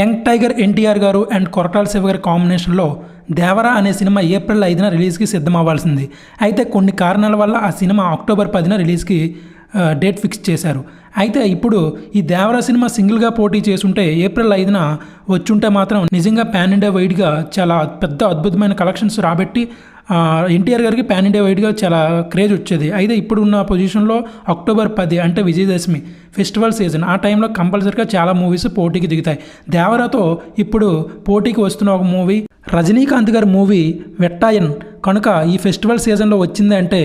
Young tiger NTR గారు and Koratala Shiva గారి కాంబినేషన్లో దేవరా అనే సినిమా ఏప్రిల్ ఐదున రిలీజ్కి సిద్ధం అవ్వాల్సింది అయితే కొన్ని కారణాల వల్ల ఆ సినిమా అక్టోబర్ పదిన రిలీజ్కి డేట్ ఫిక్స్ చేశారు. అయితే ఇప్పుడు ఈ దేవరా సినిమా సింగిల్గా పోటీ చేసుంటే ఏప్రిల్ ఐదున వచ్చుంటే మాత్రం నిజంగా పాన్ ఇండియా వైడ్గా చాలా పెద్ద అద్భుతమైన కలెక్షన్స్ రాబట్టి ఎన్టీఆర్ గారికి పాన్ ఇండియా వైడ్గా చాలా క్రేజ్ వచ్చేది. అయితే ఇప్పుడు ఉన్న పొజిషన్లో అక్టోబర్ పది అంటే విజయదశమి ఫెస్టివల్ సీజన్ ఆ టైంలో కంపల్సరీగా చాలా మూవీస్ పోటీకి దిగుతాయి. దేవరాతో ఇప్పుడు పోటీకి వస్తున్న ఒక మూవీ రజనీకాంత్ గారి మూవీ వెట్టాయన్. కనుక ఈ ఫెస్టివల్ సీజన్లో వచ్చింది అంటే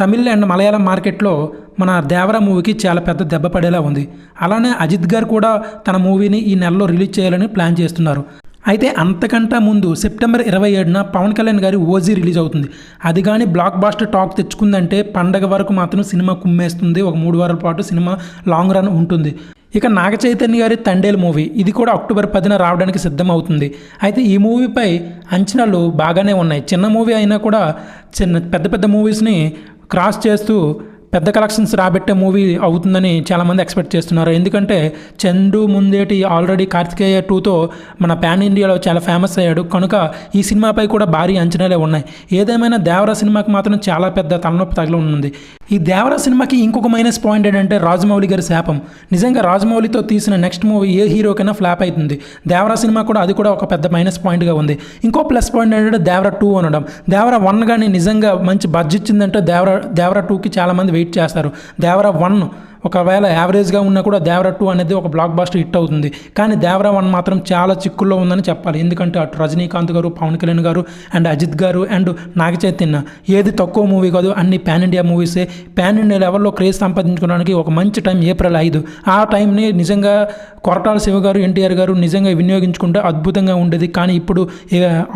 తమిళ్ అండ్ మలయాళం మార్కెట్లో మన దేవరా మూవీకి చాలా పెద్ద దెబ్బ పడేలా ఉంది. అలానే అజిత్ గారు కూడా తన మూవీని ఈ నెలలో రిలీజ్ చేయాలని ప్లాన్ చేస్తున్నారు. అయితే అంతకంటా ముందు సెప్టెంబర్ ఇరవై ఏడున పవన్ కళ్యాణ్ గారి ఓజీ రిలీజ్ అవుతుంది. అది కానీ బ్లాక్ బాస్టర్ టాక్ తెచ్చుకుందంటే పండగ వరకు మాత్రం సినిమా కుమ్మేస్తుంది. ఒక మూడు వారాల పాటు సినిమా లాంగ్ రన్ ఉంటుంది. ఇక నాగ చైతన్య గారి తండేల్ మూవీ ఇది కూడా అక్టోబర్ పదిన రావడానికి సిద్ధం అవుతుంది అయితే ఈ మూవీపై అంచనాలు బాగానే ఉన్నాయి. చిన్న మూవీ అయినా కూడా చిన్న పెద్ద పెద్ద మూవీస్ని క్రాస్ చేస్తూ పెద్ద కలెక్షన్స్ రాబట్టే మూవీ అవుతుందని చాలామంది ఎక్స్పెక్ట్ చేస్తున్నారు. ఎందుకంటే చందు ముందేటి ఆల్రెడీ కార్తికేయ టూతో మన పాన్ ఇండియాలో చాలా ఫేమస్ అయ్యాడు. కనుక ఈ సినిమాపై కూడా భారీ అంచనాలే ఉన్నాయి. ఏదేమైనా దేవరా సినిమాకి మాత్రం చాలా పెద్ద తలనొప్పి తగిలి ఉంది ఈ దేవరా సినిమాకి ఇంకొక మైనస్ పాయింట్ ఏంటంటే రాజమౌళి గారి శాపం. నిజంగా రాజమౌళితో తీసిన నెక్స్ట్ మూవీ ఏ హీరోకైనా ఫ్లాప్ అవుతుంది దేవరా సినిమా కూడా అది కూడా ఒక పెద్ద మైనస్ పాయింట్గా ఉంది. ఇంకో ప్లస్ పాయింట్ ఏంటంటే దేవరా టూ అనడం. దేవరా వన్ కానీ నిజంగా మంచి బడ్జెట్ ఇచ్చిందంటే దేవరా దేవరా టూకి చాలామంది వెయిట్ చేస్తారు. దేవరా వన్ ఒకవేళ యావరేజ్గా ఉన్నా కూడా దేవర టూ అనేది ఒక బ్లాక్ బాస్టర్ హిట్ అవుతుంది. కానీ దేవరా వన్ మాత్రం చాలా చిక్కుల్లో ఉందని చెప్పాలి. ఎందుకంటే అటు రజనీకాంత్ గారు పవన్ కళ్యాణ్ గారు అండ్ అజిత్ గారు అండ్ నాగ చైతన్య ఏది తక్కువ మూవీ కాదు అన్ని పాన్ ఇండియా మూవీసే పాన్ ఇండియా లెవెల్లో క్రేజ్ సంపాదించుకోవడానికి ఒక మంచి టైం ఏప్రిల్ ఐదు. ఆ టైంని నిజంగా కొరటాల శివ గారు ఎన్టీఆర్ గారు నిజంగా వినియోగించుకుంటే అద్భుతంగా ఉండేది. కానీ ఇప్పుడు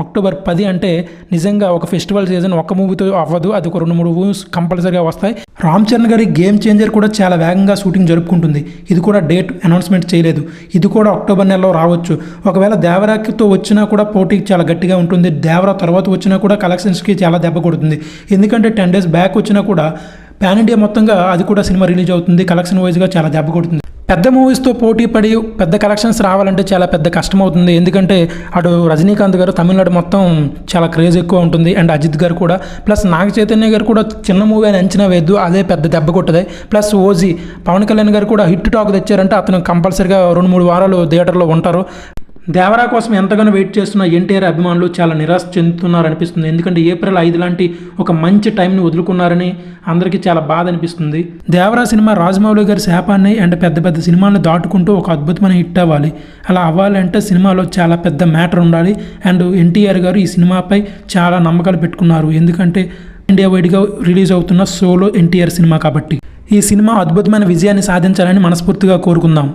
అక్టోబర్ పది అంటే నిజంగా ఒక ఫెస్టివల్ సీజన్ ఒక మూవీతో అవ్వదు. అది ఒక రెండు మూడు మూవీస్ కంపల్సరీగా వస్తాయి. రామ్ చరణ్ గారి గేమ్ చేంజర్ కూడా చాలా వేగంగా షూటింగ్ జరుపుకుంటుంది. ఇది కూడా డేట్ అనౌన్స్మెంట్ చేయలేదు. ఇది కూడా అక్టోబర్ నెలలో రావచ్చు. ఒకవేళ దేవరాకితో వచ్చినా కూడా పోటీ చాలా గట్టిగా ఉంటుంది. దేవరా తర్వాత వచ్చినా కూడా కలెక్షన్స్కి చాలా దెబ్బ కొడుతుంది. ఎందుకంటే టెన్ డేస్ బ్యాక్ వచ్చినా కూడా పాన్ ఇండియా మొత్తంగా అది కూడా సినిమా రిలీజ్ అవుతుంది. కలెక్షన్ వైజ్గా చాలా దెబ్బ కొడుతుంది. పెద్ద మూవీస్తో పోటీ పడి పెద్ద కలెక్షన్స్ రావాలంటే చాలా పెద్ద కష్టం అవుతుంది ఎందుకంటే అటు రజనీకాంత్ గారు తమిళనాడు మొత్తం చాలా క్రేజ్ ఎక్కువ ఉంటుంది. అండ్ అజిత్ గారు కూడా. ప్లస్ నాగ చైతన్య గారు కూడా చిన్న మూవీ అని అంచనా వేద్దు అదే పెద్ద దెబ్బ కొట్టదే. ప్లస్ ఓజీ పవన్ కళ్యాణ్ గారు కూడా హిట్ టాక్ తెచ్చారంటే అతను కంపల్సరిగా రెండు మూడు వారాలు థియేటర్లో ఉంటారు. దేవరా కోసం ఎంతగానో వెయిట్ చేస్తున్న ఎన్టీఆర్ అభిమానులు చాలా నిరాశ చెందుతున్నారనిపిస్తుంది. ఎందుకంటే ఏప్రిల్ ఐదు లాంటి ఒక మంచి టైంని వదులుకున్నారని అందరికీ చాలా బాధ అనిపిస్తుంది. దేవరా సినిమా రాజమౌళి గారి శాపాన్ని అండ్ పెద్ద పెద్ద సినిమాలను దాటుకుంటూ ఒక అద్భుతమైన హిట్ అవ్వాలి. అలా అవ్వాలంటే సినిమాలో చాలా పెద్ద మ్యాటర్ ఉండాలి. అండ్ ఎన్టీఆర్ గారు ఈ సినిమాపై చాలా నమ్మకాలు పెట్టుకున్నారు. ఎందుకంటే ఇండియా వైడ్గా రిలీజ్ అవుతున్న సోలో ఎన్టీఆర్ సినిమా కాబట్టి. ఈ సినిమా అద్భుతమైన విజయాన్ని సాధించాలని మనస్ఫూర్తిగా కోరుకుందాం.